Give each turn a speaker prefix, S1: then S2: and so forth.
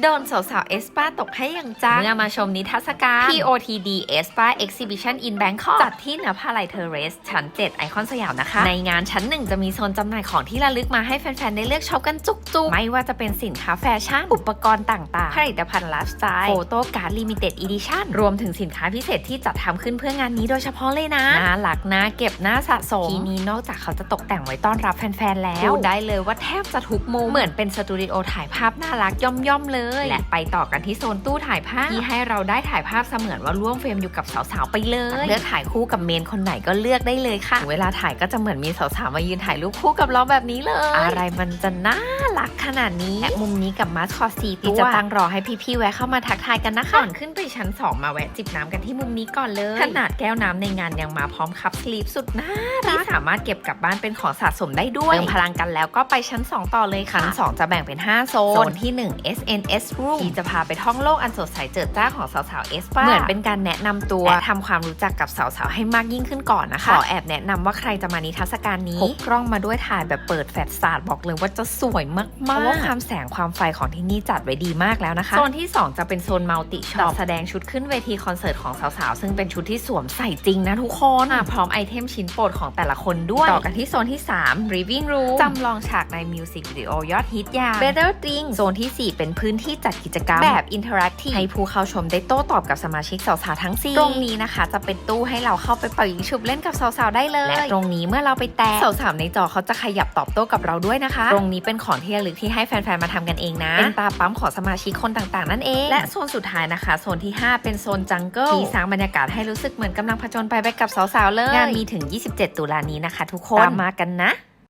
S1: โดนสาวๆเอสปาตกให้อย่างจังเมื่อมาชมนิทรรศการ POTD Espa Exhibition in Bangkok จัดที่นภาลัยเทเรส ชั้น 7 ไอคอนสยามนะคะ ในงานชั้นหนึ่งจะมีโซนจำหน่ายของที่ระลึกมาให้แฟน ๆ ได้เลือกช็อปกันจุก ๆ ไม่ว่าจะเป็นสินค้าแฟชั่น อุปกรณ์ต่าง ๆ ผลิตภัณฑ์ไลฟ์สไตล์ โฟโต้การ์ดลิมิเต็ดอีดิชั่นรวมถึงสินค้าพิเศษที่จัดทำขึ้นเพื่องานนี้โดยเฉพาะเลยนะน่ารักนะเก็บน่าสะสมทีนี้นอกจากเขาจะตกแต่งไว้ต้อนรับแฟนๆแล้วพูดได้เลยว่าแทบจะทุกมุมเหมือนเป็นสตูดิโอถ่ายภาพน่ารักย่อมๆเลยและไปต่อกันที่โซนตู้ถ่ายภาพที่ให้เราได้ถ่ายภาพเสมือนว่าร่วมเฟรมอยู่กับสาวๆไปเลยเลือกถ่ายคู่กับเมนคนไหนก็เลือกได้เลยค่ะ เวลาถ่ายก็จะเหมือนมีสาวๆมายืนถ่ายรูปคู่กับเราแบบนี้เลย อะไรมันจะน่ารักขนาดนี้และมุมนี้กับมาสคอตสีตัวจะตั้งรอให้พี่ๆแวะเข้ามาทักทายกันนะคะก่อนขึ้นไปชั้น 2 มาแวะจิบน้ำกันที่มุมนี้ก่อนเลย ขนาดแก้วน้ำในงานยังมาพร้อมคัพสลีปสุดน่ารักที่สามารถเก็บกลับบ้านเป็นของสะสมได้ด้วยเติมพลังกันแล้วก็ไปชั้น 2 ต่อเลยค่ะชั้น 2 จะแบ่งเป็น 5 โซน โซนที่ 1 SNS Room ที่จะพาไปท่องโลกอันสดใสเจิดจ้าของสาวๆเอสปาเหมือนเป็นการแนะนำตัวและทำความรู้จักกับสาวๆให้มากยิ่งขึ้นก่อนนะคะ ขอแอบแนะนำว่าใครจะมานิทรรศการนี้พกกล้องมาด้วยถ่ายแบบเปิดแฟลชสาดบอกเลยว่าจะสวยมากๆเพราะว่าความแสงความไฟของที่นี่จัดไว้ดีมากแล้วนะคะโซนที่ 2 จะเป็นโซนมัลติช็อปแสดงชุดขึ้นเวทีคอนเสิร์ตของสาวๆซึ่งเป็นชุดที่สวมใส่จริงนะทุกคนมาพร้อมไอเทมชิ้นโปรดของแต่ละคนด้วยต่อกันที่โซนที่ 3 Living Room จำลองฉากในมิวสิกวิดีโอยอดฮิตอย่าง Better Thing โซนที่ 4 เป็นพื้นที่จัดกิจกรรมแบบอินเทอร์แอคทีฟให้ผู้เข้าชมได้โต้ตอบกับสมาชิกสาวๆทั้ง4ตรงนี้นะคะ จะเป็นตู้ให้เราเข้าไปปล่อยยิงฉุบเล่นกับสาวๆได้เลยและตรงนี้เมื่อเราไปแตะสาวๆในจอเขาจะขยับตอบโต้กับเราด้วยนะคะ ตรงนี้เป็นของที่ระลึกที่ให้แฟนๆมาทำกันเองนะเป็นตาปั๊มของสมาชิกคนต่างๆ นั่นเอง และโซนสุดท้ายนะคะโซนที่ 5 เป็นโซนจังเกิลที่สร้างบรรยากาศให้รู้สึกเหมือนกำลังผจญไปไปกับสาวๆเลยงานมีถึง 27 ตุลานี้นะคะ ทุกคนตามมากันนะ